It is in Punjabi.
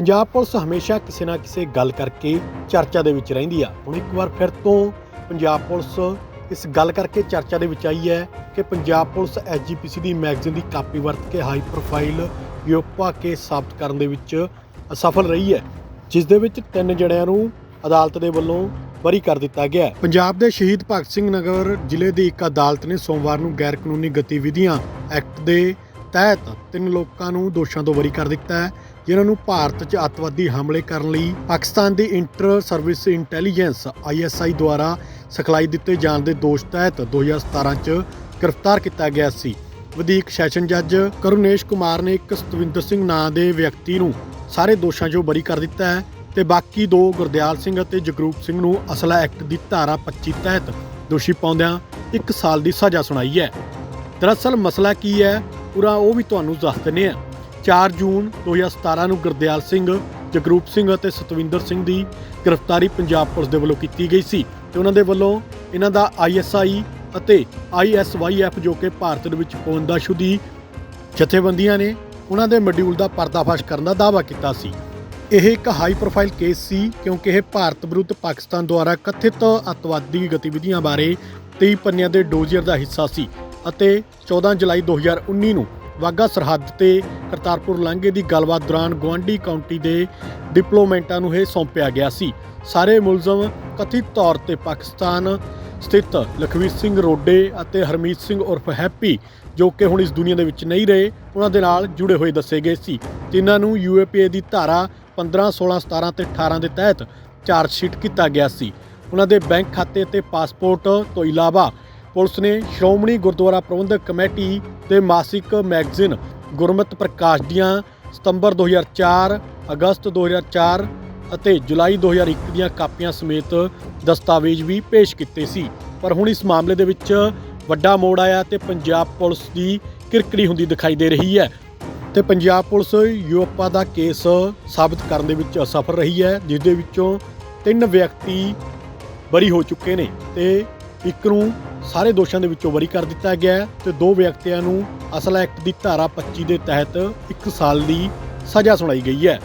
ਪੰਜਾਬ ਪੁਲਿਸ ਹਮੇਸ਼ਾ ਕਿਸੇ ਨਾ ਕਿਸੇ ਗੱਲ ਕਰਕੇ ਚਰਚਾ ਦੇ ਵਿੱਚ ਰਹਿੰਦੀ ਆ। ਹੁਣ ਇੱਕ ਵਾਰ ਫਿਰ ਤੋਂ ਪੰਜਾਬ ਪੁਲਿਸ ਇਸ ਗੱਲ ਕਰਕੇ ਚਰਚਾ ਦੇ ਵਿੱਚ ਆਈ ਹੈ ਕਿ ਪੰਜਾਬ ਪੁਲਿਸ ਐਸਜੀਪੀਸੀ ਦੀ ਮੈਗਜ਼ੀਨ ਦੀ ਕਾਪੀ ਵਰਤ ਕੇ ਹਾਈ ਪ੍ਰੋਫਾਈਲ ਯੋਪਾ ਕੇਸ ਸਾਬਤ ਕਰਨ ਦੇ ਵਿੱਚ ਅਸਫਲ ਰਹੀ ਹੈ, ਜਿਸ ਦੇ ਵਿੱਚ ਤਿੰਨ ਜਣਿਆਂ ਨੂੰ ਅਦਾਲਤ ਦੇ ਵੱਲੋਂ ਬਰੀ ਕਰ ਦਿੱਤਾ ਗਿਆ ਪੰਜਾਬ ਦੇ ਸ਼ਹੀਦ ਭਗਤ ਸਿੰਘ ਨਗਰ ਜ਼ਿਲ੍ਹੇ ਦੀ ਇੱਕ ਅਦਾਲਤ ਨੇ ਸੋਮਵਾਰ ਨੂੰ ਗੈਰ ਕਾਨੂੰਨੀ ਗਤੀਵਿਧੀਆਂ ਐਕਟ ਦੇ ਤਹਿਤ ਤਿੰਨ ਲੋਕਾਂ ਨੂੰ ਦੋਸ਼ਾਂ ਤੋਂ ਬਰੀ ਕਰ ਦਿੱਤਾ ਹੈ। ਜਿਨ੍ਹਾਂ ਨੂੰ ਭਾਰਤ 'ਚ ਅੱਤਵਾਦੀ ਹਮਲੇ ਕਰਨ ਲਈ ਪਾਕਿਸਤਾਨ ਦੀ ਇੰਟਰ ਸਰਵਿਸ ਇੰਟੈਲੀਜੈਂਸ ਆਈਐਸਆਈ ਦੁਆਰਾ ਸਿਖਲਾਈ ਦਿੱਤੇ ਜਾਣ ਦੇ ਦੋਸ਼ ਤਹਿਤ 2017 'ਚ ਗ੍ਰਿਫਤਾਰ ਕੀਤਾ ਗਿਆ ਸੀ। ਵਧੀਕ ਸੈਸ਼ਨ ਜੱਜ ਕਰੁਨੇਸ਼ ਕੁਮਾਰ ਨੇ ਇੱਕ ਸਤਵਿੰਦਰ ਸਿੰਘ ਨਾਂ ਦੇ ਵਿਅਕਤੀ ਨੂੰ ਸਾਰੇ ਦੋਸ਼ਾਂ 'ਚੋਂ ਬਰੀ ਕਰ ਦਿੱਤਾ ਹੈ ਤੇ ਬਾਕੀ ਦੋ ਗੁਰਦਿਆਲ ਸਿੰਘ ਅਤੇ ਜਗਰੂਪ ਸਿੰਘ ਨੂੰ ਅਸਲਾ ਐਕਟ ਦੀ ਧਾਰਾ 25 ਤਹਿਤ ਦੋਸ਼ੀ ਪਾਉਂਦਿਆਂ 1 ਸਾਲ ਦੀ ਸਜ਼ਾ ਸੁਣਾਈ ਹੈ। ਦਰਅਸਲ ਮਸਲਾ ਕੀ ਹੈ, ਪੂਰਾ ਉਹ ਵੀ ਤੁਹਾਨੂੰ ਦੱਸ ਦਿੰਦੇ ਆ 4 ਜੂਨ 2017 ਨੂੰ ਗੁਰਦਿਆਲ ਸਿੰਘ, ਜਗਰੂਪ ਸਿੰਘ ਅਤੇ ਸਤਵਿੰਦਰ ਸਿੰਘ ਦੀ ਗ੍ਰਿਫਤਾਰੀ ਪੰਜਾਬ ਪੁਲਿਸ ਦੇ ਵੱਲੋਂ ਕੀਤੀ ਗਈ ਸੀ ਤੇ ਉਹਨਾਂ ਦੇ ਵੱਲੋਂ ਇਹਨਾਂ ਦਾ ਆਈਐਸਆਈ ਅਤੇ ਆਈਐਸਵਾਈਐਫ ਜੋ ਕਿ ਭਾਰਤ ਦੇ ਵਿੱਚ ਪੌਂਦਾਸ਼ੁਦੀ ਜਥੇਬੰਦੀਆਂ ਨੇ ਉਹਨਾਂ ਦੇ ਮੋਡਿਊਲ ਦਾ ਪਰਦਾਫਾਸ਼ ਕਰਨ ਦਾ ਦਾਅਵਾ ਕੀਤਾ ਸੀ। ਇਹ ਇੱਕ ਹਾਈ ਪ੍ਰੋਫਾਈਲ ਕੇਸ ਸੀ ਕਿਉਂਕਿ ਇਹ ਭਾਰਤ ਵਿਰੁੱਧ ਪਾਕਿਸਤਾਨ ਦੁਆਰਾ ਕਥਿਤ ਅੱਤਵਾਦੀ ਗਤੀਵਿਧੀਆਂ ਬਾਰੇ 23 ਪੰਨਿਆਂ ਦੇ ਡੋਜ਼ੀਅਰ ਦਾ ਹਿੱਸਾ ਸੀ ਅਤੇ 14 ਜੁਲਾਈ 2019 ਨੂੰ ਵਾਗਾ ਸਰਹੱਦ ਤੇ ਕਰਤਾਰਪੁਰ ਲਾਂਘੇ ਦੀ ਗੱਲਬਾਤ ਦੌਰਾਨ ਗਵਾਂਡੀ ਕਾਉਂਟੀ ਦੇ ਡਿਪਲੋਮੈਂਟਾਂ ਨੂੰ ਇਹ ਸੌਂਪਿਆ ਗਿਆ ਸੀ। ਸਾਰੇ ਮੁਲਜ਼ਮ ਕਥਿਤ ਤੌਰ ਤੇ ਪਾਕਿਸਤਾਨ ਸਥਿਤ ਲਖਵੀਰ ਸਿੰਘ ਰੋਡੇ ਅਤੇ ਹਰਮੀਤ ਸਿੰਘ ਉਰਫ ਹੈਪੀ, ਜੋ ਕਿ ਹੁਣ ਇਸ ਦੁਨੀਆ ਦੇ ਵਿੱਚ ਨਹੀਂ ਰਹੇ, ਉਹਨਾਂ ਦੇ ਨਾਲ ਜੁੜੇ ਹੋਏ ਦੱਸੇ ਗਏ ਸੀ। ਜਿਨ੍ਹਾਂ ਨੂੰ ਯੂਏਪੀਏ ਦੀ ਧਾਰਾ 15 16 17 ਤੇ 18 ਦੇ ਤਹਿਤ ਚਾਰਜ ਸ਼ੀਟ ਕੀਤਾ ਗਿਆ ਸੀ। ਉਹਨਾਂ ਦੇ ਬੈਂਕ ਖਾਤੇ ਅਤੇ ਪਾਸਪੋਰਟ ਤੋਂ ਇਲਾਵਾ ਪੁਲਿਸ ਨੇ ਸ਼੍ਰੋਮਣੀ ਗੁਰਦੁਆਰਾ ਪ੍ਰਬੰਧਕ ਕਮੇਟੀ ਤੇ ਮਾਸਿਕ ਮੈਗਜ਼ੀਨ ਗੁਰਮਤ ਪ੍ਰਕਾਸ਼ ਦੀਆਂ ਸਤੰਬਰ 2004 ਅਗਸਤ 2004 ਅਤੇ ਜੁਲਾਈ 2001 ਦੀਆਂ ਕਾਪੀਆਂ ਸਮੇਤ ਦਸਤਾਵੇਜ਼ ਵੀ ਪੇਸ਼ ਕੀਤੇ ਸੀ। ਪਰ ਹੁਣ ਇਸ ਮਾਮਲੇ ਦੇ ਵਿੱਚ ਵੱਡਾ ਮੋੜ ਆਇਆ ਤੇ ਪੰਜਾਬ ਪੁਲਿਸ ਦੀ ਕਿਰਕੜੀ ਹੁੰਦੀ ਦਿਖਾਈ ਦੇ ਰਹੀ ਹੈ ਤੇ ਪੰਜਾਬ ਪੁਲਿਸ ਯੂਰਪਾ ਦਾ ਕੇਸ ਸਾਬਤ ਕਰਨ ਦੇ ਵਿੱਚ ਅਸਫਲ ਰਹੀ ਹੈ ਜਿਸ ਦੇ ਵਿੱਚੋਂ ਤਿੰਨ ਵਿਅਕਤੀ ਬਰੀ ਹੋ ਚੁੱਕੇ ਨੇ ਤੇ ਇੱਕ ਨੂੰ ਸਾਰੇ ਦੋਸ਼ਾਂ ਦੇ ਵਿੱਚੋਂ ਬਰੀ ਕਰ ਦਿੱਤਾ ਗਿਆ ਹੈ ਤੇ ਦੋ ਵਿਅਕਤੀਆਂ ਨੂੰ ਅਸਲ ਐਕਟ ਦੀ ਧਾਰਾ 25 ਦੇ ਤਹਿਤ 1 ਸਾਲ ਦੀ ਸਜ਼ਾ ਸੁਣਾਈ ਗਈ ਹੈ।